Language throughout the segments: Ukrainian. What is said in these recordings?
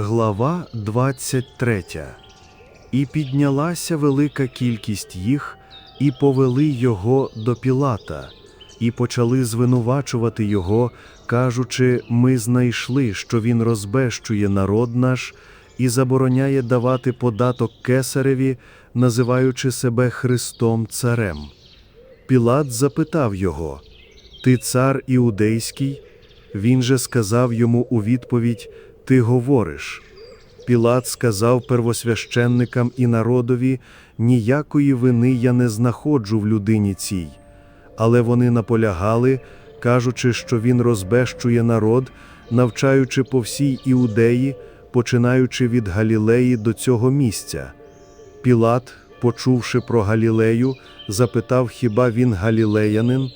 Глава 23 І піднялася велика кількість їх, і повели його до Пілата, і почали звинувачувати його, кажучи: Ми знайшли, що він розбещує народ наш і забороняє давати податок кесареві, називаючи себе Христом Царем. Пілат запитав його: Ти цар іудейський? Він же сказав йому у відповідь: Ти говориш. Пілат сказав первосвященникам і народові: Ніякої вини я не знаходжу в людині цій. Але вони наполягали, кажучи, що він розбещує народ, навчаючи по всій іудеї, починаючи від Галілеї до цього місця. Пілат, почувши про Галілею, запитав, хіба він галілеянин,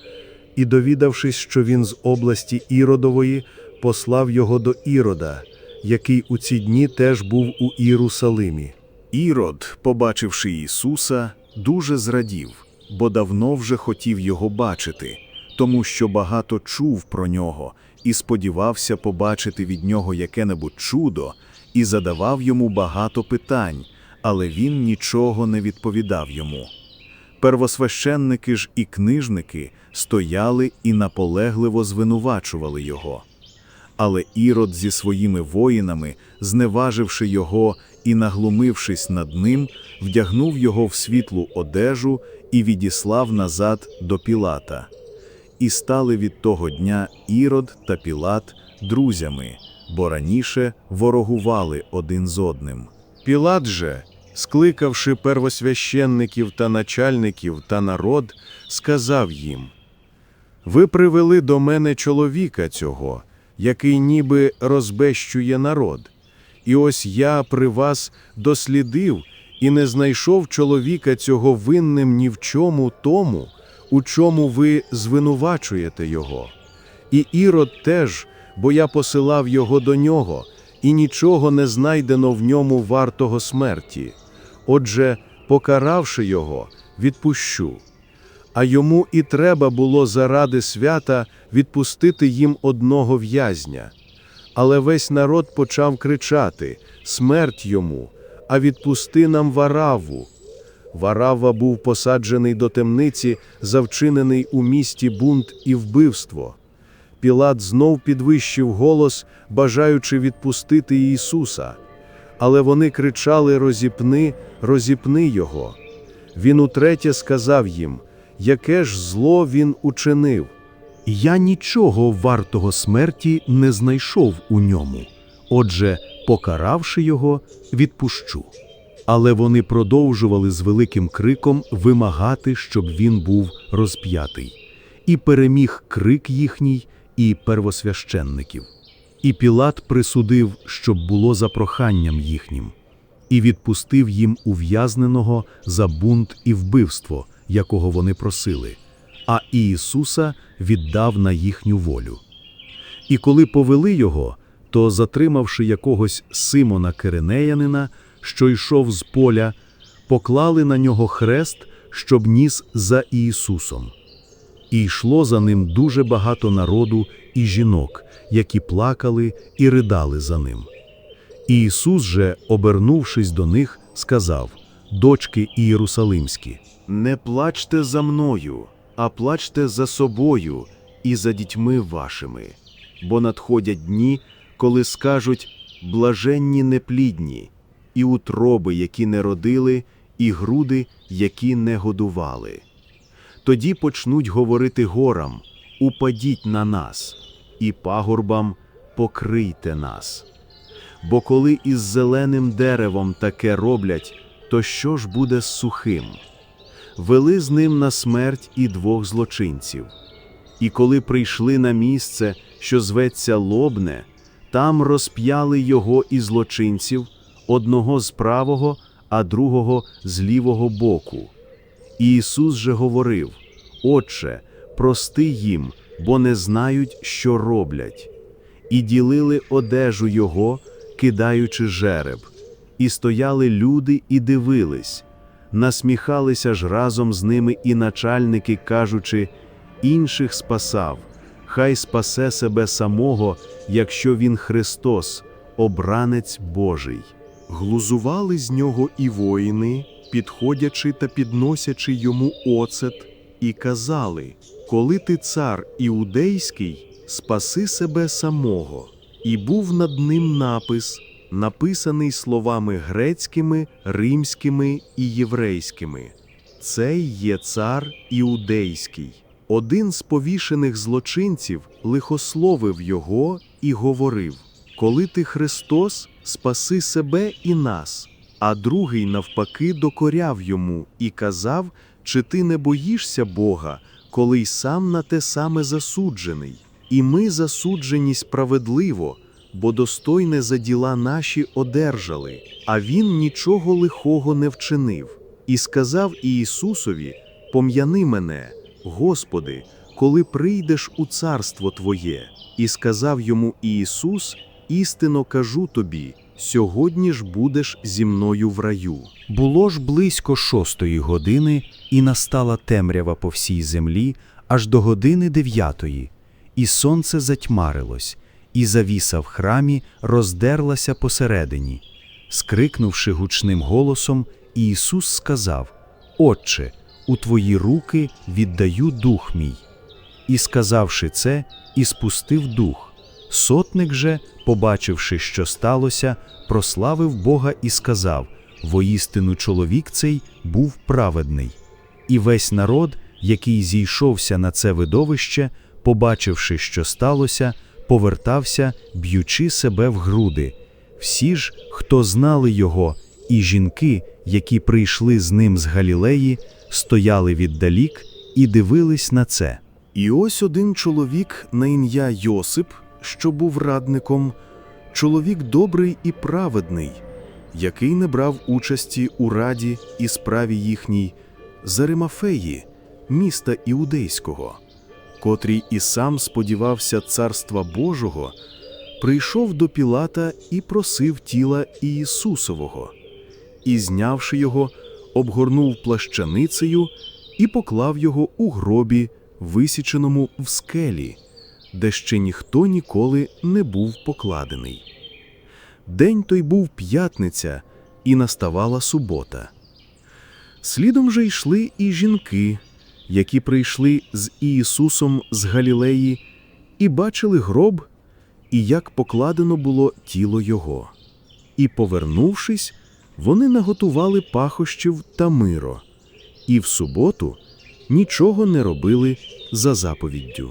і, довідавшись, що він з області Іродової, послав його до Ірода, який у ці дні теж був у Єрусалимі. Ірод, побачивши Ісуса, дуже зрадів, бо давно вже хотів його бачити, тому що багато чув про нього і сподівався побачити від нього яке-небудь чудо, і задавав йому багато питань, але він нічого не відповідав йому. Первосвященники ж і книжники стояли і наполегливо звинувачували його. Але Ірод зі своїми воїнами, зневаживши його і наглумившись над ним, вдягнув його в світлу одежу і відіслав назад до Пілата. І стали від того дня Ірод та Пілат друзями, бо раніше ворогували один з одним. Пілат же, скликавши первосвященників та начальників та народ, сказав їм: Ви привели до мене чоловіка цього, який ніби розбещує народ. І ось я при вас дослідив і не знайшов чоловіка цього винним ні в чому тому, у чому ви звинувачуєте його. І Ірод теж, бо я посилав його до нього, і нічого не знайдено в ньому вартого смерті. Отже, покаравши його, відпущу. А йому і треба було заради свята відпустити їм одного в'язня. Але весь народ почав кричати Смерть йому, а відпусти нам вараву. Варава був посаджений до темниці, завчинений у місті бунт і вбивство. Пілат знов підвищив голос, бажаючи відпустити Ісуса. Але вони кричали Розіпни, розіпни Його. Він утретє сказав їм, яке ж зло він учинив. Я нічого вартого смерті не знайшов у ньому. Отже, покаравши його, відпущу. Але вони продовжували з великим криком вимагати, щоб він був розп'ятий. І переміг крик їхній і первосвященників. І Пілат присудив, щоб було за проханням їхнім, і відпустив їм ув'язненого за бунт і вбивство, якого вони просили, а Ісуса віддав на їхню волю. І коли повели його, то, затримавши якогось Симона Киринеянина, що йшов з поля, поклали на нього хрест, щоб ніс за Ісусом. І йшло за ним дуже багато народу і жінок, які плакали і ридали за ним. Ісус же, обернувшись до них, сказав: Дочки Ієрусалимські, Не плачте за мною, а плачте за собою і за дітьми вашими, бо надходять дні, коли скажуть блаженні неплідні, і утроби, які не родили, і груди, які не годували. Тоді почнуть говорити горам: Упадіть на нас, і пагорбам покрийте нас. Бо коли із зеленим деревом таке роблять, то що ж буде з сухим? Вели з ним на смерть і двох злочинців. І коли прийшли на місце, що зветься Лобне, там розп'яли його і злочинців, одного з правого, а другого з лівого боку. І Ісус же говорив: Отче, прости їм, бо не знають, що роблять. І ділили одежу Його, кидаючи жереб, і стояли люди і дивились, насміхалися ж разом з ними і начальники, кажучи, інших спасав, хай спасе себе самого, якщо він Христос, обранець Божий. Глузували з нього і воїни, підходячи та підносячи йому оцет, і казали: Коли ти цар іудейський, спаси себе самого. І був над ним напис, написаний словами грецькими, римськими і єврейськими. Цей є цар іудейський. Один з повішених злочинців лихословив його і говорив: Коли ти Христос, спаси себе і нас. А другий, навпаки, докоряв йому і казав: Чи ти не боїшся Бога, коли й сам на те саме засуджений? І ми засуджені справедливо, бо достойне за діла наші одержали, а він нічого лихого не вчинив. І сказав Ісусові: Пом'яни мене, Господи, коли прийдеш у царство Твоє. І сказав йому Ісус: Істинно кажу тобі, сьогодні ж будеш зі мною в раю. Було ж близько шостої години, і настала темрява по всій землі аж до години дев'ятої, і сонце затьмарилось, і завіса в храмі роздерлася посередині. Скрикнувши гучним голосом, Ісус сказав: Отче, у твої руки віддаю дух мій. І сказавши це, і спустив дух. Сотник же, побачивши, що сталося, прославив Бога і сказав: Воістину чоловік цей був праведний. І весь народ, який зійшовся на це видовище, побачивши, що сталося, повертався, б'ючи себе в груди. Всі ж, хто знали його, і жінки, які прийшли з ним з Галілеї, стояли віддалік і дивились на це. І ось один чоловік на ім'я Йосип, що був радником, чоловік добрий і праведний, який не брав участі у раді і справі їхній, з Аримафеї, міста Іудейського, котрий і сам сподівався Царства Божого, прийшов до Пілата і просив тіла Ісусового, і, знявши його, обгорнув плащаницею і поклав його у гробі, висіченому в скелі, де ще ніхто ніколи не був покладений. День той був п'ятниця, і наставала субота. Слідом же йшли і жінки, які прийшли з Ісусом з Галілеї, і бачили гроб, і як покладено було тіло Його. І, повернувшись, вони наготували пахощів та миро, і в суботу нічого не робили за заповіддю.